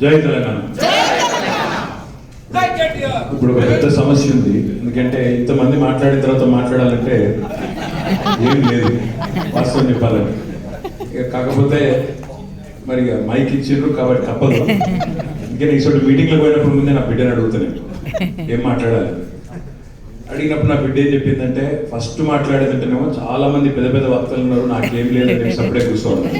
జై తెలంగాణ. ఇప్పుడు ఒక పెద్ద సమస్య ఉంది. ఎందుకంటే ఇంతమంది మాట్లాడిన తర్వాత మాట్లాడాలంటే ఏం లేదు. వాస్తవం చెప్పాలని ఇక కాకపోతే మరి ఇక మైక్ ఇచ్చిండ్రు కాబట్టి తప్పదు. అందుకని ఈ చోటు మీటింగ్లో పోయినప్పుడు ముందే నా బిడ్డని అడుగుతాను ఏం మాట్లాడాలి? అడిగినప్పుడు నా బిడ్డ ఏం చెప్పిందంటే ఫస్ట్ మాట్లాడేదంటేనేమో చాలా మంది పెద్ద పెద్ద వక్తలు ఉన్నారు. నాకేం లేదు నేను సపడే కూర్చోవాలి.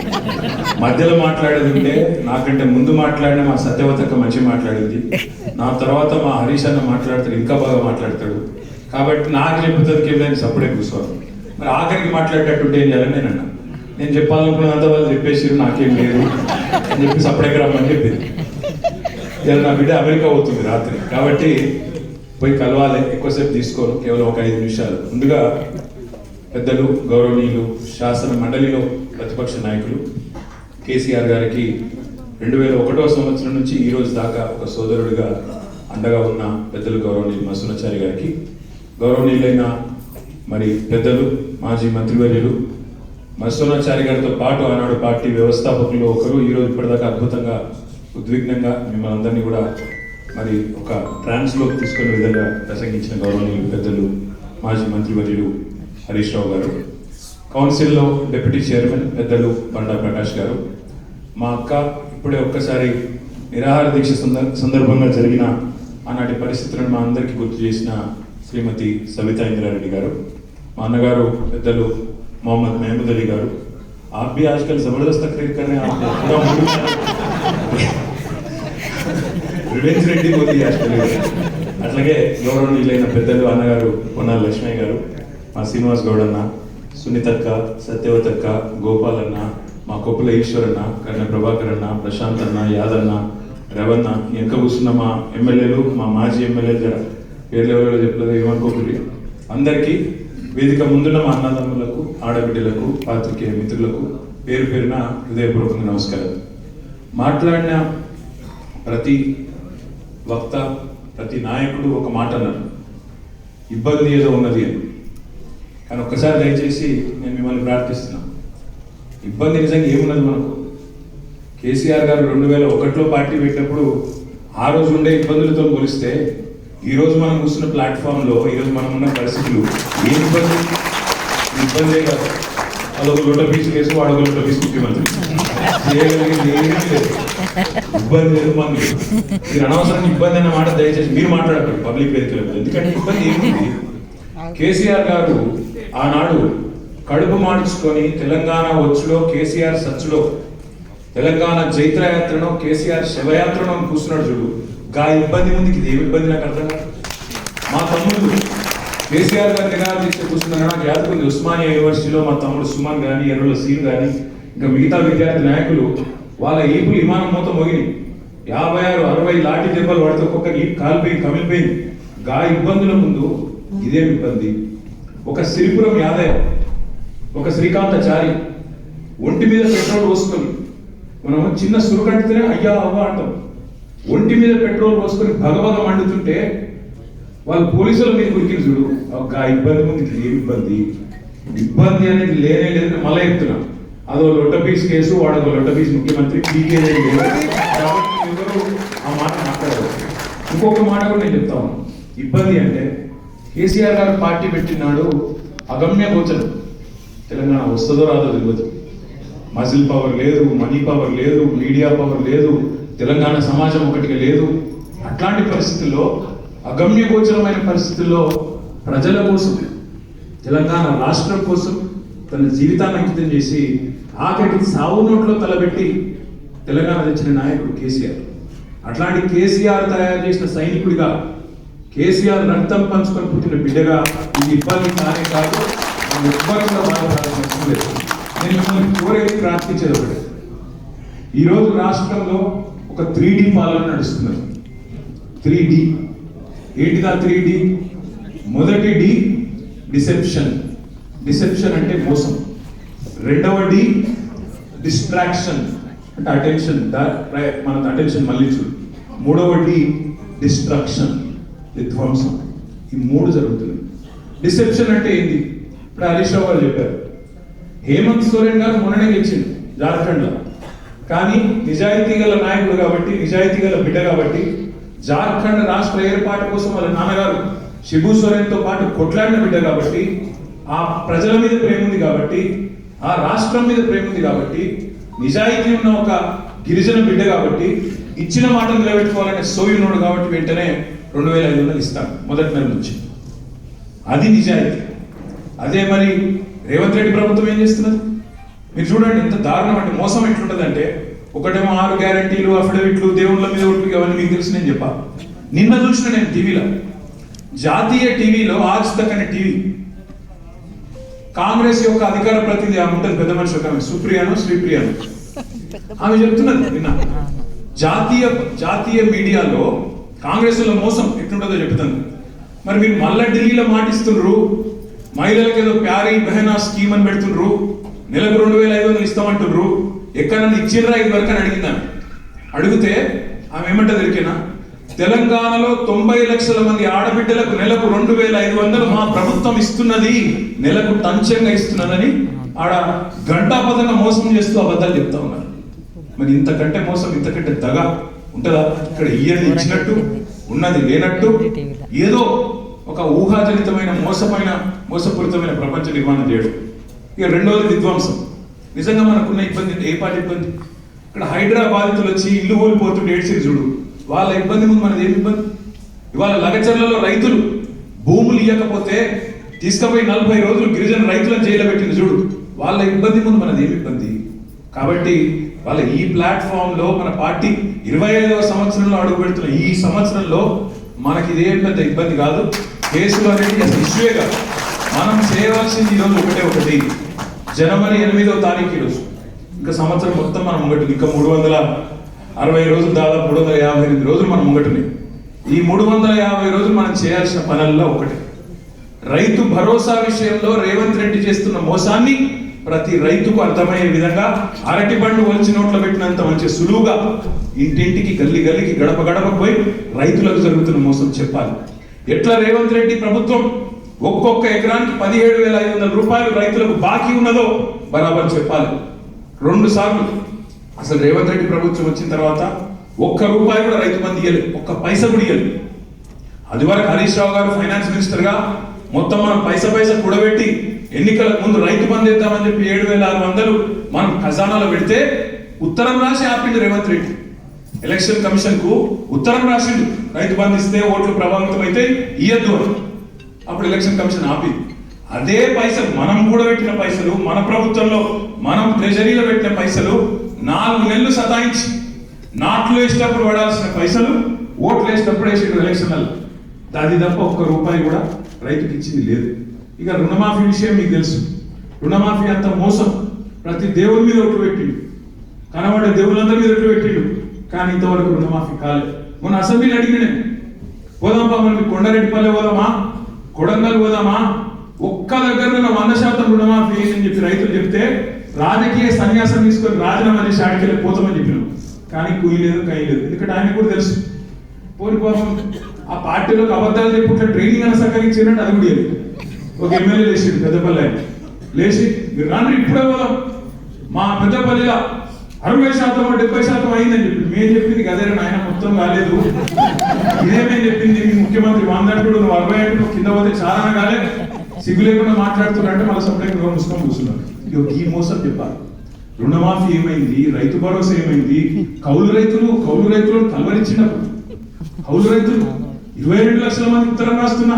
మధ్యలో మాట్లాడేది ఉంటే నాకంటే ముందు మాట్లాడిన మా సత్యవతక్క మంచి మాట్లాడింది. నా తర్వాత మా హరీష్ అన్న మాట్లాడతాడు ఇంకా బాగా మాట్లాడతాడు. కాబట్టి నాకు చెప్పుతుంది నేను సపడే కూర్చోవాలి. మరి ఆఖరికి మాట్లాడేటట్టుంటే ఏం చేయాలని నేను అన్నా. నేను చెప్పాలనుకున్నంత వాళ్ళు చెప్పేసి నాకేం లేదు. అని చెప్పి సపడేకి రమ్మని చెప్పింది. ఇవాళ నా బిడ్డ అమెరికా పోతుంది రాత్రి. కాబట్టి పోయి కలవాలి ఎక్కువసేపు తీసుకోరు కేవలం ఒక ఐదు నిమిషాలు. ముందుగా పెద్దలు గౌరవనీయులు శాసన మండలిలో ప్రతిపక్ష నాయకులు కేసీఆర్ గారికి రెండు వేల ఒకటో సంవత్సరం నుంచి ఈ రోజు దాకా ఒక సోదరుడిగా అండగా ఉన్న పెద్దలు గౌరవనీయులు మసునాచారి గారికి. గౌరవనీయులైన మరి పెద్దలు మాజీ మంత్రివర్యులు మసునాచారి గారితో పాటు ఆనాడు పార్టీ వ్యవస్థాపకులు ఒకరు. ఈ రోజు ఇప్పటిదాకా అద్భుతంగా ఉద్విగ్నంగా మిమ్మల్ని అందరినీ కూడా మరి ఒక ట్రాన్స్లోకి తీసుకునే విధంగా ప్రసంగించిన గౌరవనీయులు పెద్దలు మాజీ మంత్రివర్యులు హరీష్ రావు గారు. కౌన్సిల్లో డిప్యూటీ చైర్మన్ పెద్దలు బండా ప్రకాష్ గారు. మా అక్క ఇప్పుడే ఒక్కసారి నిరాహార దీక్ష సందర్- సందర్భంగా జరిగిన ఆనాటి పరిస్థితులను మా అందరికీ గుర్తు చేసిన శ్రీమతి సవితా ఇంద్రారెడ్డి గారు మా అన్నగారు పెద్దలు మొహమ్మద్ మహమూద్ అలీ గారు आप भी आजकल जबरदस्त तकरीर कर रहे हैं आप पूरा मूड రివెంజ్ రెడ్డి మోదీ ఆజకల్ అట్లాగే గౌరవనీయులైన పెద్దలు అన్నగారు పొన్నాల లక్ష్మయ్య గారు మా శ్రీనివాస్ గౌడ్ అన్న సునీతక్క సత్యవతక్క గోపాల్ అన్న మా కొప్పుల ఈశ్వరన్న కన్న ప్రభాకర్ అన్న ప్రశాంత్ అన్న యాదన్న రేవన్న వెనక కూర్చున్న మా ఎమ్మెల్యేలు మా మాజీ ఎమ్మెల్యేలు జర పేర్లు ఎవరో చెప్పలేదు ఏమనుకోకండి అందరికీ వేదిక ముందున్న మా అన్నదమ్ములకు ఆడబిడ్డలకు పాత్రికేయ మిత్రులకు పేరు పేరున హృదయపూర్వకంగా నమస్కారం. మాట్లాడిన ప్రతి వక్త ప్రతి నాయకుడు ఒక మాట అన్నారు. ఇబ్బంది ఏదో ఉన్నది అని. కానీ ఒక్కసారి దయచేసి నేను మిమ్మల్ని ప్రార్థిస్తున్నాను ఇబ్బంది నిజంగా ఏమున్నది మనకు? కేసీఆర్ గారు రెండు వేల ఒకటిలో పార్టీ పెట్టినప్పుడు ఆ రోజు ఉండే ఇబ్బందులతో పోలిస్తే ఈరోజు మనం కూర్చున్న ప్లాట్ఫామ్లో ఈరోజు మనం ఉన్న పరిస్థితులు ఏ ఇబ్బంది? ఇబ్బందే కాదు. అదొక లొట్ట పీసు కేసు ఒక లోట పీసు ముఖ్యమంత్రి. లేదు. ఇబ్బంది లేదు మనకి మీరు అనవసరంగా ఇబ్బంది అన్న మాట దయచేసి మీరు మాట్లాడతారు పబ్లిక్ వేదికల మీద. ఎందుకంటే ఇబ్బంది ఏముంది? కేసీఆర్ గారు ఆనాడు కడుపు మార్చుకొని తెలంగాణ వచ్చులో కేసీఆర్ సచ్చులో తెలంగాణ జైత్రయాత్రను కేసీఆర్ శివయాత్రను కూర్చున్నాడు చూడు. గా ఇబ్బంది ముందుకి ఇది ఏమి ఇబ్బంది నాకు అర్థం కాదు. మా తమ్ముడు కేసీఆర్ గారు నిరాహార దీక్ష కూర్చున్నాడు నాకు యాదకుంది ఉస్మానియా యూనివర్సిటీలో మా తమ్ముడు సుమన్ కానీ ఎర్రుల సీన్ కానీ ఇంకా మిగతా విద్యార్థి నాయకులు వాళ్ళ ఈపులు విమానం మొత్తం మోగినాయి. యాభై ఆరు అరవై లాఠీ దెబ్బలు పడితే ఒక్కొక్క ఈపు కాలిపోయి కమిలిపోయింది. గా ఇబ్బందుల ముందు ఇదేమి ఇబ్బంది? ఒక సిరిపురం యాదయ్య ఒక శ్రీకాంతాచారి ఒంటి మీద పెట్రోల్ పోసుకొని మనం చిన్న సురుకంటితేనే అయ్యా అవ్వ అంటాం. ఒంటి మీద పెట్రోల్ పోసుకొని భగభగ మండుతుంటే వాళ్ళు పోలీసుల మీద కురికిన చూడు. ఒక ఇబ్బంది ఉంది ఏం ఇబ్బంది? ఇబ్బంది అనేది లేనే లేదని మళ్ళీ చెప్తున్నా. అదో లొట్ట పీస్ కేసు వాడు లొట్ట పీస్ ముఖ్యమంత్రి పీకే ఎవరు ఆ మాట మాట్లాడదు ఇంకొక మాట కూడా నేను చెప్తాను ఇబ్బంది అంటే కేసీఆర్ గారు పార్టీ పెట్టినాడు అగమ్య గోచరం తెలంగాణ వస్తుందో రాదో తెలియదు మజిల్ పవర్ లేదు మనీ పవర్ లేదు మీడియా పవర్ లేదు తెలంగాణ సమాజం ఒకటిగా లేదు. అట్లాంటి పరిస్థితుల్లో అగమ్యగోచరమైన పరిస్థితుల్లో ప్రజల కోసం తెలంగాణ రాష్ట్రం కోసం తన జీవితాన్ని అంకితం చేసి ఆఖరికి సావు నోట్లో తలబెట్టి తెలంగాణ తెచ్చిన నాయకుడు కేసీఆర్. అట్లాంటి కేసీఆర్ తయారు చేసిన సైనికుడిగా కేసీఆర్ రక్తం పంచుకొని పుట్టిన బిడ్డగా ఇది ఇబ్బంది కానే కాదు. ఎవ్వరు కూడా బాధపడాల్సిన అవసరం లేదు. నేను మిమ్మల్ని కోరేది ప్రార్థించేది ఒకటి ఈరోజు రాష్ట్రంలో ఒక త్రీ డి పాలన నడుస్తున్నది. Three D. ఏంటిదా three D? మొదటి డి డిసెప్షన్. డిసెప్షన్ అంటే మోసం. రెండవ డి డిస్ట్రాక్షన్. అంటే అటెన్షన్. మన అటెన్షన్ మళ్ళించుడు మూడవ డి డిస్ట్రక్షన్. విధ్వంసం. ఈ మూడు జరుగుతుంది డిసెప్షన్ అంటే ఏంటి ఇప్పుడు హరీష్ రావు గారు చెప్పారు. హేమంత్ సోరెన్ గారు మొన్ననే గెలిచింది జార్ఖండ్లో కానీ నిజాయితీ గల నాయకుడు కాబట్టి నిజాయితీ గల బిడ్డ కాబట్టి జార్ఖండ్ రాష్ట్ర ఏర్పాటు కోసం వాళ్ళ నాన్నగారు శిబు సోరెన్తో పాటు కొట్లాడిన బిడ్డ కాబట్టి ఆ ప్రజల మీద ప్రేమ ఉంది కాబట్టి ఆ రాష్ట్రం మీద ప్రేమ ఉంది కాబట్టి నిజాయితీ ఉన్న ఒక గిరిజన బిడ్డ కాబట్టి ఇచ్చిన మాట నిలబెట్టుకోవాలనే సోయునుడు కాబట్టి వెంటనే రెండు వేల ఐదు వందలు ఇస్తాను మొదటి నెల నుంచి. అది నిజాయితీ. అదే మరి రేవంత్ రెడ్డి ప్రభుత్వం ఏం చేస్తున్నది? మీరు చూడండి ఎంత దారుణం అంటే మోసం ఎట్లుంటదంటే ఒకటేమో ఆరు గ్యారంటీలు అఫిడవిట్లు దేవుళ్ళ మీద ఒట్లు అవన్నీ మీకు తెలుసు నేను చెప్పా. నిన్న చూసిన నేను టీవీలో. జాతీయ టీవీలో ఆజ్ అనే టీవీ. కాంగ్రెస్ యొక్క అధికార ప్రతినిధి ఆమె ఉంటుంది పెద్ద మనిషి ఒక ఆమె సుప్రియాను శ్రీప్రియాను. ఆమె చెప్తున్నది నిన్న. జాతీయ జాతీయ మీడియాలో కాంగ్రెస్లో మోసం ఎట్లుంటుందో చెప్తాను. మరి మీరు మళ్ళా ఢిల్లీలో మాటిస్తున్నారు మహిళలకు ఏదో ప్యారీ బెహనా స్కీమ్ అని పెడుతుండ్రు. నెలకు రెండు వేల ఐదు వందలు ఇస్తామంటుండ్రు. ఎక్కడన్నా ఇచ్చిండ్రా ఇది వరకు అని అడిగిందాను అడిగితే ఆమె ఏమంటది ఎరికేనా తెలంగాణలో తొంభై లక్షల మంది ఆడబిడ్డలకు నెలకు రెండు వేల ఐదు వందలు మా ప్రభుత్వం ఇస్తున్నది. నెలకు టంచంగా ఇస్తున్నదని ఆడ గంటాపదంగా మోసం చేస్తూ అబద్ధాలు చెప్తా ఉన్నారు. మరి ఇంతకంటే మోసం ఇంతకంటే దగ ఉంటుందా? ఇక్కడ ఇయ్యది ఇచ్చినట్టు ఉన్నది లేనట్టు ఏదో ఒక ఊహాజనితమైన మోసమైన మోసపూరితమైన ప్రపంచ నిర్మాణం చేయడం ఇక రెండవది విధ్వంసం నిజంగా మనకున్న ఇబ్బంది ఏ పాటి ఇబ్బంది? ఇక్కడ హైదరాబాద్తులు వచ్చి ఇల్లు కోల్పోతుంటే ఏడ్చిరి చూడు. వాళ్ళ ఇబ్బంది ముందు మనది ఏమి ఇబ్బంది? ఇవాళ లగచర్లలో రైతులు భూములు ఇవ్వకపోతే తీసుకుపోయి నలభై రోజులు గిరిజన రైతులను జైలు పెట్టింది చూడు. వాళ్ళ ఇబ్బంది ముందు మనది ఏమి ఇబ్బంది? కాబట్టి వాళ్ళ ఈ ప్లాట్ఫామ్లో మన పార్టీ ఇరవై ఐదవ సంవత్సరంలో అడుగు పెడుతున్న ఈ సంవత్సరంలో మనకి ఇదేం పెద్ద ఇబ్బంది కాదు. కేసులు అనేది అసలు ఇష్యూయే కాదు. మనం చేయవలసింది ఈరోజు ఒకటే ఒకటి. జనవరి ఎనిమిదవ తారీఖు ఈరోజు. ఇంకా సంవత్సరం మొత్తం మనం ముంగటుంది ఇంకా మూడు వందల అరవై రోజులు దాదాపు మూడు వందల యాభై ఎనిమిది రోజులు మనం ముంగటుంది ఈ మూడు వందల యాభై రోజులు మనం చేయాల్సిన పనుల్లో ఒకటి. రైతు భరోసా విషయంలో రేవంత్ రెడ్డి చేస్తున్న మోసాన్ని ప్రతి రైతుకు అర్థమయ్యే విధంగా అరటి బండు వంచి నోట్లో పెట్టినంత మంచి సులువుగా ఇంటింటికి గల్లి గల్లికి గడప గడప పోయి రైతులకు జరుగుతున్న మోసం చెప్పాలి. ఎట్లా రేవంత్ రెడ్డి ప్రభుత్వం ఒక్కొక్క ఎకరానికి పదిహేడు వేల ఐదు వందల రూపాయలు రైతులకు బాకీ ఉన్నదో బరాబర్ చెప్పాలి. రెండు సార్లు. అసలు రేవంత్ రెడ్డి ప్రభుత్వం వచ్చిన తర్వాత ఒక్క రూపాయి కూడా రైతు మంది ఇయ్యలేదు. ఒక్క పైస కూడా ఇయ్యలేదు. అది వరకు హరీష్ రావు గారు ఫైనాన్స్ మినిస్టర్గా మొత్తం మనం పైస పైస కూడబెట్టి ఎన్నికల ముందు రైతు బంధు ఇద్దామని చెప్పి ఏడు వేల ఆరు వందలు మనం ఖజానాలో పెడితే ఉత్తరం రాసి ఆపిండు రేవంత్ రెడ్డి. ఎలక్షన్ కమిషన్కు ఉత్తరం రాసిండు. రైతు బంధు ఇస్తే ఓట్లు ప్రభావితం అయితే ఇయ్యద్దు అని. అప్పుడు ఎలక్షన్ కమిషన్ ఆపి అదే పైసలు మనం కూడా పెట్టిన పైసలు మన ప్రభుత్వంలో మనం ట్రెజరీలో పెట్టిన పైసలు నాలుగు నెలలు సతాయించి నాట్లు వేసేటప్పుడు పడాల్సిన పైసలు ఓట్లు వేసేటప్పుడు వేసిండు ఎలక్షన్లలో దాది తప్ప ఒక్క రూపాయి కూడా రైతుకి ఇచ్చింది లేదు. ఇక రుణమాఫీ విషయం మీకు తెలుసు. రుణమాఫీ అంత మోసం. ప్రతి దేవుని మీద ఒట్టు పెట్టిండు. కనబడే దేవుళ్ళందరి మీద ఒట్టు పెట్టిండు. కానీ ఇంతవరకు రుణమాఫీ కాలేదు. మొన్న అసెంబ్లీని అడిగిన పోదాంపా మనకి కొండరెడ్డిపల్లి పోదామా? కొడంగల్ పోదామా? ఒక్క దగ్గర వంద శాతం రుణమాఫీ అని చెప్పి రైతులు చెప్తే రాజకీయ సన్యాసం తీసుకొని రాజీనామా చేసి ఆడికెళ్ళి పోతామని చెప్పినాం. కానీ కుయ్యలేదు లేదు ఎందుకంటే ఆయన కూడా తెలుసు. పోని పాపం ఆ పార్టీలోకి అబద్ధాలు చెప్పుకుంటే ట్రైనింగ్ అని సహకరించారంటే అది కూడా ఒక ఎమ్మెల్యే లేచిండు పెద్దపల్లి ఆయన. లేచి మీరు రాండి ఇప్పుడే పోదాం. మా పెద్దపల్లిలో అరవై శాతం డెబ్బై శాతం అయిందండి మేము చెప్పింది అదే ఆయన మొత్తం కాలేదు. ఇదేమేం చెప్పింది మీ ముఖ్యమంత్రి వందంటుడు నువ్వు అరవై అంటూ నువ్వు కింద పోతే చాలా కాలే. సిగ్గు లేకుండా మాట్లాడుతున్నారంటే మళ్ళీ సపరేట్ ముసుకొని కూర్చున్నారు ఈ మోసం చెప్పాలి. రుణమాఫీ ఏమైంది? రైతు భరోసా ఏమైంది? కౌలు రైతులు కౌలు రైతులు తలవరించినప్పుడు. కౌలు రైతులు ఇరవై రెండు లక్షల మంది ఉత్తరం రాస్తున్నా.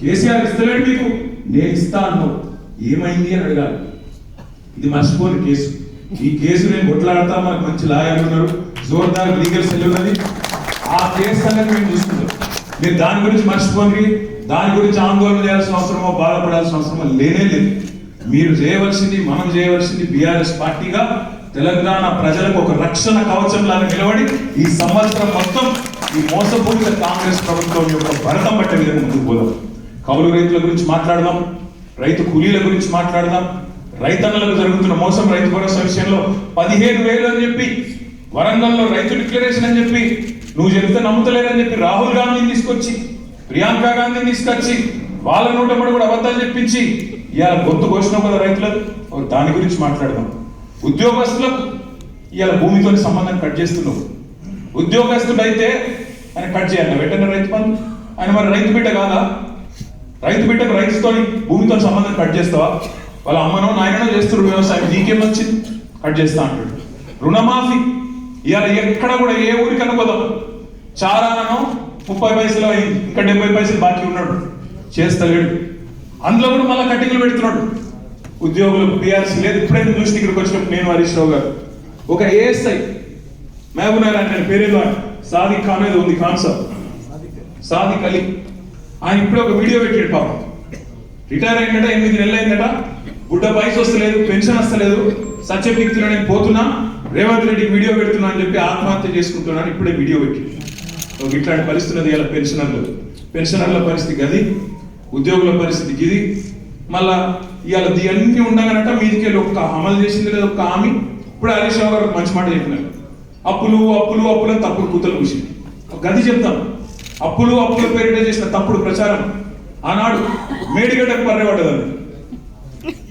కేసీఆర్ ఇస్తలేడు మీకు. నేను ఇస్తా అన్నావు. ఏమైంది అని అడగాలి. ఇది మర్చిపోని కేసు. ఈ కేసు నేను కొట్లాడతా మనకు మంచి లాయర్లు ఉన్నారు జోర్దార్ లీగల్ సెల్ ఉన్నది. ఆ కేసు సంగతి మేము చూస్తున్నాం మీరు దాని గురించి మర్చిపోండి. దాని గురించి ఆందోళన చేయాల్సిన అవసరమో బాధపడాల్సిన అవసరమో లేనే లేదు. మీరు చేయవలసింది మనం చేయవలసింది బీఆర్ఎస్ పార్టీగా తెలంగాణ ప్రజలకు ఒక రక్షణ కవచం లాగా నిలబడి ఈ సంవత్సరం మొత్తం ఈ మోసపూరిత కాంగ్రెస్ ప్రభుత్వం యొక్క భరతం పట్టే విధంగా ముందుకు పోదాం. కౌలు రైతుల గురించి మాట్లాడదాం. రైతు కూలీల గురించి మాట్లాడదాం. రైతన్నలకు జరుగుతున్న మోసం రైతు భరోసా విషయంలో పదిహేను వేలు అని చెప్పి వరంగల్లో రైతు డిక్లరేషన్ అని చెప్పి నువ్వు చెప్తే నమ్ముతలేదని చెప్పి రాహుల్ గాంధీని తీసుకొచ్చి ప్రియాంక గాంధీని తీసుకొచ్చి వాళ్ళ నూట కూడా అబద్ధాలు చెప్పించి ఇవాళ గొంతు కోసినావు కదా రైతులకు? దాని గురించి మాట్లాడదాం. ఉద్యోగస్తులకు ఇవాళ భూమితో సంబంధం కట్ చేస్తున్నావు. ఉద్యోగస్తుడైతే ఆయన కట్ చేయాలి. వెంటనే రైతు బంధు ఆయన మరి రైతు బిడ్డ కాదా? రైతు బిడ్డకు రైతుతో భూమితో సంబంధం కట్ చేస్తావా? వాళ్ళ అమ్మనో నాయనో చేస్తున్నారు వ్యవసాయం నీకేం వచ్చింది కట్ చేస్తా అంటాడు. రుణమాఫీ. ఇవాళ ఎక్కడ కూడా ఏ ఊరికి అనుకోదాం. చారానో ముప్పై పైసలు అయింది ఇంకా డెబ్బై పైసలు బాకీ ఉన్నాడు. చేస్తలేడు. అందులో కూడా మళ్ళీ కటింగ్లు పెడుతున్నాడు. ఉద్యోగులకు పిఆర్సీ లేదు. ఇప్పుడైతే చూసి ఇక్కడికి వచ్చినప్పుడు నేను హరీష్ రావు గారు. ఒక ఏఎస్ఐ మహబూబ్నగర్ అంటే పేరేదో సాదిక్ ఖాన్ అనేది ఉంది కాన్సర్ సాదిక్ అలీ. ఆయన ఇప్పుడే ఒక వీడియో పెట్టాడు పాపం. రిటైర్ అయిందట ఎనిమిది నెలలు అయిందట. గుడ్డ వయసు వస్తలేదు పెన్షన్ వస్తలేదు. సత్యభక్తిలో నేను పోతున్నా రేవంత్ రెడ్డి వీడియో పెడుతున్నా అని చెప్పి ఆత్మహత్య చేసుకుంటున్నాను ఇప్పుడే వీడియో పెట్టి. ఒక ఇట్లాంటి పరిస్థితి ఇలా పెన్షనర్లు. పెన్షనర్ల పరిస్థితి గది ఉద్యోగుల పరిస్థితి గిది. మళ్ళా ఇవాళ ఇవన్నీ ఉండగానట మీదికి ఒక ఒక్క అమలు చేసింది లేదు ఒక్క హామీ. ఇప్పుడు హరీష్ రావు గారు మంచి మాట చెప్పినారు. అప్పులు అప్పులు అప్పులు అని తప్పుడు కూతలు కూసింది. ఒక గది చెప్తాం. అప్పులు అప్పుల పేరిట చేసిన తప్పుడు ప్రచారం ఆనాడు మేడిగడ్డకు పర్రె పడ్డదండి.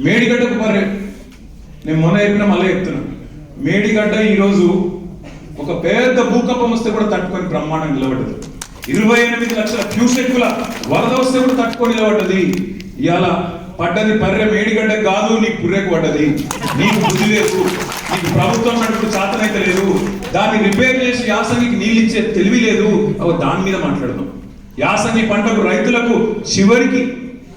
మేడిగడ్డకు పర్రె నేను మొన్న చెప్పిన మళ్ళీ చెప్తున్నా. మేడిగడ్డ ఈరోజు ఒక పెద్ద భూకంపం వస్తే కూడా తట్టుకొని బ్రహ్మాండం నిలబడ్డది. ఇరవై ఎనిమిది లక్షల క్యూసెక్కుల వరద వస్తే కూడా తట్టుకొని నిలబడ్డది. ఇవాళ పడ్డది పర్రె మేడిగడ్డ కాదు నీకు పుర్రెకు పడ్డది. నీకు బుద్ధి లేదు. నీకు ప్రభుత్వం నడుపు చాతనైతే లేదు. దాన్ని రిపేర్ చేసి యాసంగికి నీళ్ళు ఇచ్చే తెలివి లేదు. అవి దాని మీద మాట్లాడదాం. యాసంగి పంటకు రైతులకు చివరికి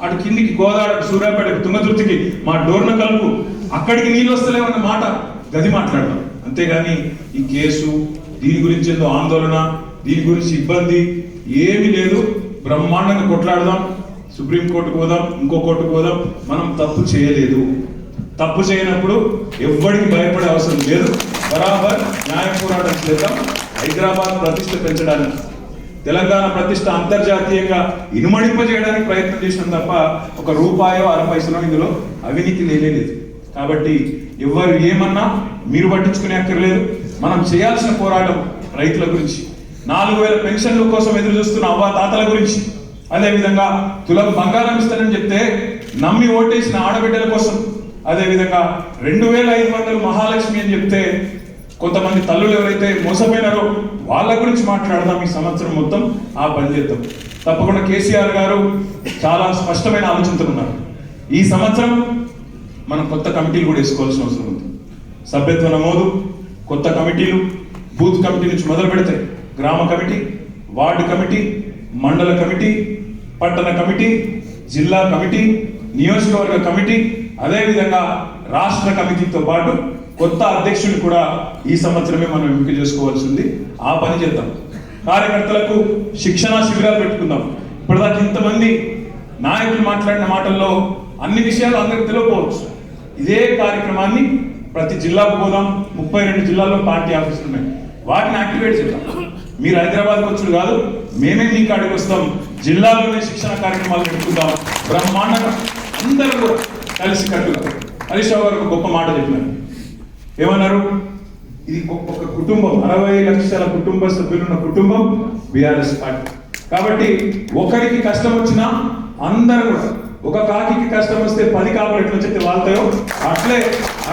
అటు కిందికి గోదావరి సూర్యాపేటకు తుంగతుర్తికి మా డోర్న కలుపు. అక్కడికి నీళ్ళు వస్తలేవన్న మాట గది మాట్లాడదాం అంతేగాని ఈ కేసు దీని గురించి ఏదో ఆందోళన దీని గురించి ఇబ్బంది ఏమీ లేదు. బ్రహ్మాండంగా కొట్లాడదాం. సుప్రీంకోర్టుకు పోదాం ఇంకో కోర్టుకు పోదాం. మనం తప్పు చేయలేదు. తప్పు చేయనప్పుడు ఎవ్వడికి భయపడే అవసరం లేదు. బరాబర్ న్యాయ పోరాటం చేద్దాం. హైదరాబాద్ ప్రతిష్ట పెంచడానికి. తెలంగాణ ప్రతిష్ట అంతర్జాతీయంగా ఇనుమడింపజేయడానికి ప్రయత్నం చేసిన తప్ప ఒక రూపాయో అర పైసలో ఇందులో అవినీతి లేలేదు కాబట్టి ఎవరు ఏమన్నా మీరు పట్టించుకునే అక్కర్లేదు. మనం చేయాల్సిన పోరాటం రైతుల గురించి. నాలుగు వేల పెన్షన్ల కోసం ఎదురు చూస్తున్న అవ్వ తాతల గురించి. అదేవిధంగా తులకు బంగారం ఇస్తానని చెప్తే నమ్మి ఓటేసిన ఆడబిడ్డల కోసం. అదేవిధంగా రెండు వేల ఐదు వందలు మహాలక్ష్మి అని చెప్తే కొంతమంది తల్లులు ఎవరైతే మోసపోయినారో వాళ్ళ గురించి మాట్లాడదాం ఈ సంవత్సరం మొత్తం ఆ పని చేద్దాం. తప్పకుండా కేసీఆర్ గారు చాలా స్పష్టమైన ఆలోచనతో ఉన్నారు. ఈ సంవత్సరం మనం కొత్త కమిటీలు కూడా వేసుకోవాల్సిన అవసరం ఉంది. సభ్యత్వ నమోదు కొత్త కమిటీలు బూత్ కమిటీ నుంచి మొదలు పెడితే గ్రామ కమిటీ వార్డు కమిటీ మండల కమిటీ పట్టణ కమిటీ జిల్లా కమిటీ నియోజకవర్గ కమిటీ అదేవిధంగా రాష్ట్ర కమిటీతో పాటు కొత్త అధ్యక్షుడు కూడా ఈ సంవత్సరమే మనం ఎంపిక చేసుకోవాల్సింది. ఆ పని చేద్దాం. కార్యకర్తలకు శిక్షణ శిబిరాలు పెట్టుకుందాం. ఇప్పటిదాకా ఇంతమంది నాయకులు మాట్లాడిన మాటల్లో అన్ని విషయాలు అందరికి తెలియకపోవచ్చు. ఇదే కార్యక్రమాన్ని ప్రతి జిల్లాకు పోదాం. ముప్పై రెండు జిల్లాల్లో పార్టీ ఆఫీసులు ఉన్నాయి. వాటిని యాక్టివేట్ చేద్దాం. మీరు హైదరాబాద్కి వచ్చుడు కాదు మేమే మీ కాడికి వస్తాం. జిల్లాలోనే శిక్షణ కార్యక్రమాలు పెట్టుకుందాం. బ్రహ్మాండంగా అందరూ కూడా కలిసి కట్టుగా హరీష్ గారు ఒక గొప్ప మాట చెప్పినారు. ఏమన్నారు? ఇది ఒక కుటుంబం అరవై లక్షల కుటుంబ సభ్యులున్న కుటుంబం బీఆర్ఎస్ పార్టీ. కాబట్టి ఒకరికి కష్టం వచ్చినా అందరూ కూడా ఒక కాకి కష్టం వస్తే పది కాకులు ఎట్లా చెప్తే వాళ్తాయో అట్లే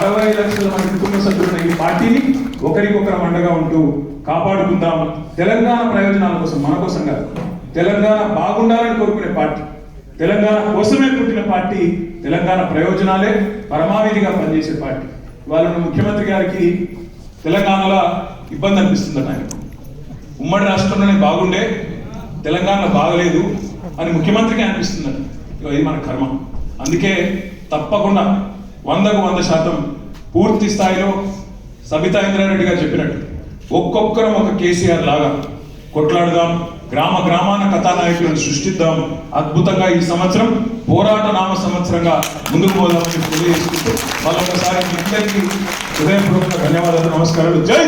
అరవై లక్షల మంది కుటుంబ సభ్యులున్న ఈ పార్టీని ఒకరికొకరు అండగా ఉంటూ కాపాడుకుందాం. తెలంగాణ ప్రయోజనాల కోసం మన కోసం కాదు. తెలంగాణ బాగుండాలని కోరుకునే పార్టీ. తెలంగాణ కోసమే పుట్టిన పార్టీ తెలంగాణ ప్రయోజనాలే పరమావిధిగా పనిచేసే పార్టీ. వాళ్ళను ముఖ్యమంత్రి గారికి తెలంగాణలో ఇబ్బంది అనిపిస్తుంది ఆయన ఉమ్మడి రాష్ట్రంలోనే బాగుండే తెలంగాణలో బాగలేదు అని ముఖ్యమంత్రికి అనిపిస్తుందట ఇది మన కర్మ. అందుకే తప్పకుండా వందకు వంద శాతం పూర్తి స్థాయిలో సబితా ఇంద్రారెడ్డి గారు చెప్పినట్టు ఒక్కొక్కరం ఒక కేసీఆర్ లాగా కొట్లాడుదాం గ్రామ గ్రామాన కథానాయకులను సృష్టిద్దాం. అద్భుతంగా ఈ సంవత్సరం పోరాట నామ సంవత్సరంగా ముందుకు పోదామని తెలియజేసుకుంటూ మళ్ళొకసారి మీ అందరికీ హృదయపూర్వక ధన్యవాదాలు నమస్కారాలు. జై